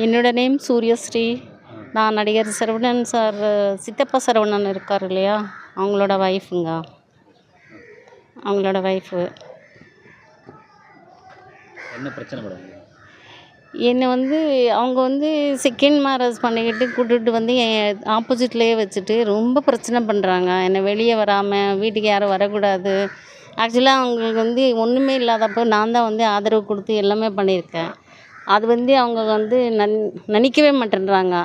என்னோட நேம் சூரியஸ்ரீ. நான் நடிகர் சரவணன் சார் சித்தப்பா சரவணன் இருக்கார் இல்லையா? அவங்களோட ஒய்ஃபுங்க அவங்களோட ஒய்ஃபு என்ன பிரச்சனை என்னை வந்து அவங்க வந்து செகண்ட் மேரேஜ் பண்ணிக்கிட்டு கூட்டிகிட்டு வந்து என் ஆப்போசிட்லேயே வச்சுட்டு ரொம்ப பிரச்சனை பண்ணுறாங்க என்னை வெளியே வராமல் வீட்டுக்கு யாரும் வரக்கூடாது. ஆக்சுவலாக அவங்களுக்கு வந்து ஒன்றுமே இல்லாதப்போ நான் தான் வந்து ஆதரவு கொடுத்து எல்லாமே பண்ணியிருக்கேன். அது வந்து அவங்க வந்து நன் நினைக்கவே மாட்டேன்றாங்க.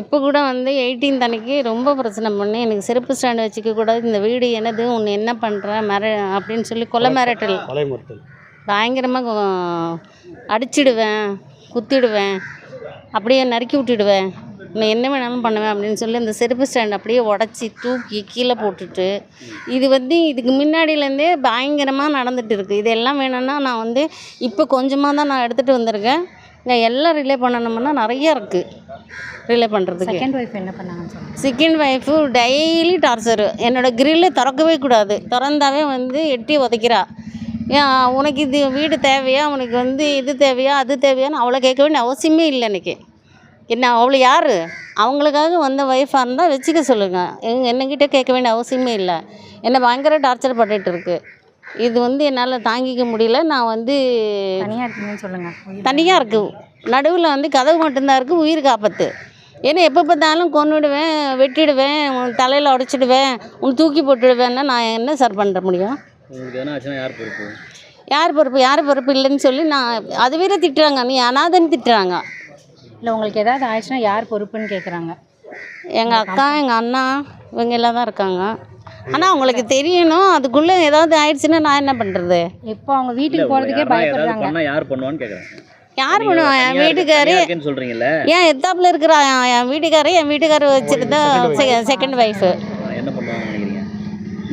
இப்போ கூட வந்து எயிட்டீன்த் அன்னைக்கு ரொம்ப பிரச்சனை பண்ணி எனக்கு செருப்பு ஸ்டாண்ட் வச்சுக்க கூடாது இந்த வீடு எனது உன்னை என்ன பண்ணுற மிர அப்படின்னு சொல்லி கொலை மிரட்டல். பயங்கரமாக அடிச்சிடுவேன் குத்திடுவேன் அப்படியே நறுக்கி விட்டுடுவேன். நான் என்ன வேணாலும் பண்ணுவேன் அப்படின்னு சொல்லி அந்த செருப்பு ஸ்டாண்ட் அப்படியே உடச்சி தூக்கி கீழே போட்டுட்டு இது வந்து இதுக்கு முன்னாடியிலேருந்தே பயங்கரமாக நடந்துட்டு இருக்குது இதெல்லாம் வேணும்னா நான் வந்து இப்போ கொஞ்சமாக தான் நான் எடுத்துகிட்டு வந்திருக்கேன். நான் எல்லாம் ரிலே பண்ணணும்னா நிறைய இருக்குது ரிலே பண்ணுறதுக்கு செகண்ட் ஒய்ஃப் என்ன சொல்லுங்கள் செகண்ட் ஒய்ஃபு டெய்லி டார்ச்சரு என்னோடய கிரில்லு திறக்கவே கூடாது. திறந்தாவே வந்து எட்டி உதைக்கிறா. ஏன் உனக்கு இது வீடு தேவையா? உனக்கு வந்து இது தேவையா? அது தேவையான்னு அவளை கேட்க வேண்டிய அவசியமே இல்லை எனக்கு. என்ன அவளை யார்? அவங்களுக்காக வந்த ஒய்ஃபாக இருந்தால் வச்சுக்க சொல்லுங்கள் எங்க என்னக்கிட்ட கேட்க வேண்டிய அவசியமே இல்லை. என்னை பயங்கர டார்ச்சர் பண்ணிட்டு இருக்கு. இது வந்து என்னால் தாங்கிக்க முடியல. நான் வந்து தனியாக இருக்கீங்கன்னு சொல்லுங்கள் தனியாக இருக்குது நடுவில் வந்து கதவு மட்டும்தான் இருக்குது உயிர் காப்பத்து ஏன்னா எப்போ பார்த்தாலும் கொன்னுடுவேன் வெட்டிடுவேன் உன் தலையில் உடச்சிடுவேன் உன் தூக்கி போட்டுடுவேன்னா நான் என்ன சார் பண்ண முடியும்? யார் பொறுப்பு? யார் பொறுப்பு? யார் பொறுப்பு இல்லைன்னு சொல்லி நான் அது வேற திட்டுறாங்க. நீ அனாதன்னு திட்டுறாங்க. இல்லை உங்களுக்கு ஏதாவது ஆயிடுச்சுன்னா யார் பொறுப்புன்னு கேட்குறாங்க எங்கள் அக்கா எங்கள் அண்ணா இவங்க எல்லாம் தான் இருக்காங்க. ஆனால் அவங்களுக்கு தெரியணும். அதுக்குள்ளே ஏதாவது ஆயிடுச்சுன்னா நான் என்ன பண்ணுறது இப்போ அவங்க வீட்டுக்கு போகிறதுக்கே பயப்படுறாங்க. யார் பண்ணுவான்னு யார் பண்ணுவா? என் வீட்டுக்காரு சொல்றீங்கல்ல. ஏன் எத்தாப்புல இருக்கிற? என் வீட்டுக்காரு என் வீட்டுக்காரு வச்சுட்டு தான் செகண்ட் ஒய்ஃபு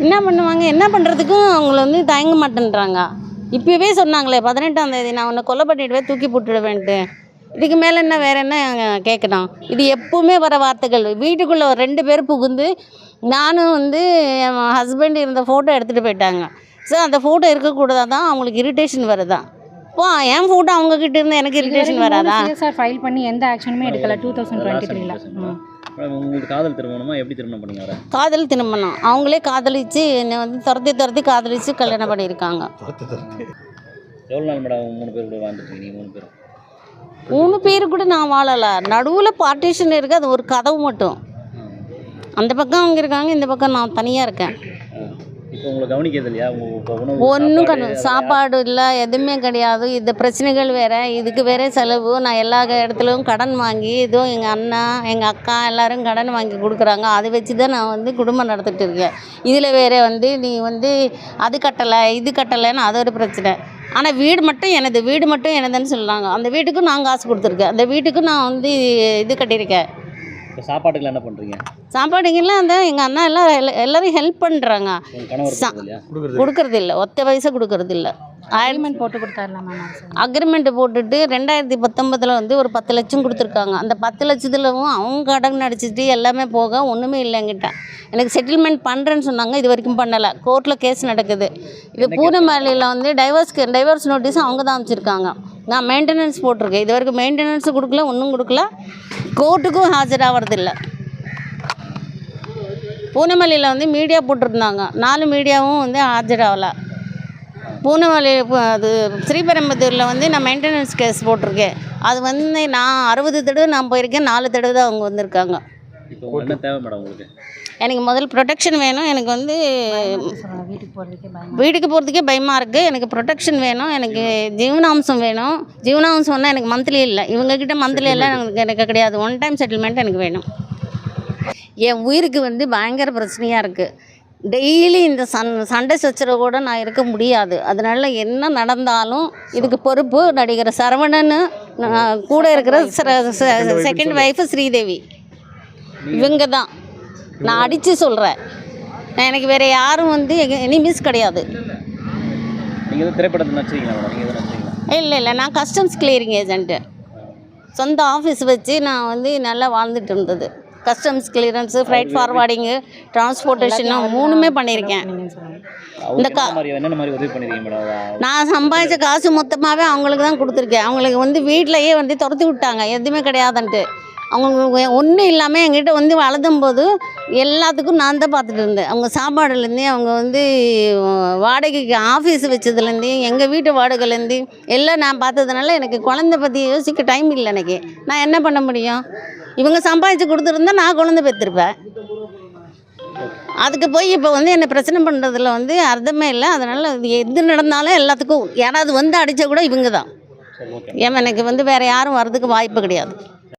என்ன பண்ணுவாங்க என்ன பண்ணுறதுக்கும் அவங்கள வந்து தயங்க மாட்டேன்றாங்க. இப்போவே சொன்னாங்களே பதினெட்டாம் தேதி நான் உன்னை கொலை பண்ணிடுவேன் தூக்கி போட்டுடுவேன்ட்டு. இதுக்கு மேலே என்ன வேறு என்ன கேட்கணும் இது எப்பவுமே வர வார்த்தைகள். வீட்டுக்குள்ளே ஒரு ரெண்டு பேர் புகுந்து நானும் வந்து என் ஹஸ்பண்ட் இருந்த ஃபோட்டோ எடுத்துகிட்டு போயிட்டாங்க. ஸோ அந்த ஃபோட்டோ இருக்கக்கூடாதான் தான் அவங்களுக்கு இரிட்டேஷன் வருதான் இப்போ என் ஃபோட்டோ அவங்கக்கிட்ட இருந்து எனக்கு இரிட்டேஷன் வராதா? சிஎஸ்ஆர் ஃபைல் பண்ணி எந்த ஆக்ஷனுமே எடுக்கல. டூ தௌசண்ட் டுவெண்ட்டி த்ரீல உங்களுக்கு காதல் திருமணமா? எப்படி திருமணம் பண்ணீங்க காதல் திருமணம். அவங்களே காதலிச்சு என்னை வந்து துரத்தி துரத்தி காதலிச்சு கல்யாணம் பண்ணியிருக்காங்க. எவ்வளோ நாள் மேடம் மூணு பேர் கூட வாழ்ந்துட்டு இருக்கீங்க மூணு பேரும். மூணு பேர் கூட நான் வாழலை. நடுவில் பார்ட்டிஷன் இருக்குது அது ஒரு கதவு மட்டும். அந்த பக்கம் அவங்க இருக்காங்க இந்த பக்கம் நான் தனியாக இருக்கேன். ஒன்றும் சாப்பாடு, கிடையாது சாப்பாடு இல்லை எதுவுமே கிடையாது. இந்த பிரச்சனைகள் வேறு இதுக்கு வேற செலவு. நான் எல்லா இடத்துலையும் கடன் வாங்கி இதோ எங்கள் அண்ணா எங்கள் அக்கா எல்லாரும் கடன் வாங்கி கொடுக்குறாங்க. அதை வச்சு தான் நான் வந்து குடும்பம் நடத்திட்டு இருக்கேன். இதில் வேற வந்து நீ வந்து அது கட்டலை இது கட்டலைன்னு அது ஒரு பிரச்சனை. ஆனால் வீடு மட்டும் எனது வீடு மட்டும் எனதுன்னு சொல்கிறாங்க அந்த வீட்டுக்கும் நான் காசு கொடுத்துருக்கேன். அந்த வீட்டுக்கும் நான் வந்து இது கட்டியிருக்கேன். இப்போ சாப்பாட்டுக்குலாம் என்ன பண்றீங்க? சாப்பாடுங்கெல்லாம் அந்த எங்கள் அண்ணா எல்லாம் எல்லா- எல்லாரும் ஹெல்ப் பண்ணுறாங்க கொடுக்கறது இல்லை ஒத்த வயசை கொடுக்கறது இல்லை அக்ரிமெண்ட் போட்டு கொடுத்தாரலாமா அக்ரிமெண்ட் போட்டுட்டு ரெண்டாயிரத்தி பத்தொம்பதில் வந்து ஒரு பத்து லட்சம் கொடுத்துருக்காங்க. அந்த பத்து லட்சத்துலவும் அவங்க கடன் அடிச்சிட்டு எல்லாமே போக ஒன்றுமே இல்லை என்கிட்ட. எனக்கு செட்டில்மெண்ட் பண்ணுறேன்னு சொன்னாங்க இது வரைக்கும் பண்ணலை. கோர்ட்டில் கேஸ் நடக்குது. இது பூனமல்லியில் வந்து டைவர்ஸ்க்கு டைவர்ஸ் நோட்டீஸ் அவங்க தான் அமைச்சிருக்காங்க நான் மெயின்டெனன்ஸ் போட்டிருக்கேன். இது வரைக்கும் மெயின்டெனன்ஸ் கொடுக்கல ஒன்றும் கொடுக்கல. கோர்ட்டுக்கும் ஆஜராகிறதில்ல பூனமல்லியில் வந்து மீடியா போட்டிருந்தாங்க. நாலு மீடியாவும் வந்து ஆஜராகலை. இப்போ அது ஸ்ரீபெரும்புதூரில் வந்து நான் மெயின்டெனன்ஸ் கேஸ் போட்டிருக்கேன். அது வந்து நான் அறுபது தடவை நான் போயிருக்கேன் நாலு தடவை தான் அவங்க வந்திருக்காங்க. இப்போ உங்களுக்கு என்ன தேவை மேடம் உங்களுக்கு? எனக்கு முதல் ப்ரொடெக்ஷன் வேணும் எனக்கு வந்து சொல்லுங்க வீட்டுக்கு போகிறதுக்கே பயமா வீட்டுக்கு போகிறதுக்கே பயமாக இருக்குது எனக்கு ப்ரொடெக்ஷன் வேணும் எனக்கு ஜீவனாம்சம் வேணும். ஜீவனாம்சம்னா எனக்கு மந்த்லி இல்லை இவங்கக்கிட்ட மந்த்லி எல்லாம் எனக்கு எனக்கு கிடையாது. ஒன் டைம் செட்டில்மெண்ட் எனக்கு வேணும். என் உயிருக்கு வந்து பயங்கர பிரச்சனையாக இருக்குது டெய்லி இந்த சன் சண்டை சச்சரவு கூட நான் இருக்க முடியாது. அதனால என்ன நடந்தாலும் இதுக்கு பொறுப்பு நடிகர் சரவணன் நான் கூட இருக்கிற செகண்ட் ஒய்ஃபு ஸ்ரீதேவி. இவங்க தான். நான் அடித்து சொல்கிறேன் எனக்கு வேறு யாரும் வந்து எனிமீஸ் கிடையாது. இல்லை இல்லை. நான் கஸ்டம்ஸ் கிளியரிங் ஏஜென்ட்டு சொந்த ஆஃபீஸ் வச்சு நான் வந்து நல்லா வாழ்ந்துட்டு இருந்தது. Customs clearance freight forwarding transportation மூணுமே பண்ணியிருக்கேன். பண்ணிருக்கீங்க மேடம் நான் சம்பாதிச்ச காசு மொத்தமாகவே அவங்களுக்கு தான் கொடுத்துருக்கேன். அவங்களுக்கு வந்து வீட்டிலையே வந்து துரத்தி விட்டாங்க. எதுவுமே கிடையாதுன்ட்டு. அவங்க ஒன்றும் இல்லாமல் என்கிட்ட வந்து வளர்த்தும் போது எல்லாத்துக்கும் நான் தான் பார்த்துட்டு இருந்தேன். அவங்க சாப்பாடுலேருந்து அவங்க வந்து வாடகைக்கு ஆஃபீஸ் வச்சதுலேருந்து எங்கள் வீட்டு வாடகைலேருந்து எல்லாம் நான் பார்த்ததுனால எனக்கு குழந்தை பற்றி யோசிக்க டைம் இல்லை எனக்கு. நான் என்ன பண்ண முடியும்? இவங்க சம்பாதிச்சு கொடுத்துருந்தா நான் குழந்தை பெற்றிருப்பேன் அதுக்கு போய் இப்போ வந்து என்னை பிரச்சனை பண்ணுறதுல வந்து அர்த்தமே இல்லை. அதனால் எது நடந்தாலும் எல்லாத்துக்கும் யாராவது வந்து அடித்தா கூட இவங்க தான் ஏன் எனக்கு வந்து வேறு யாரும் வர்றதுக்கு வாய்ப்பு கிடையாது.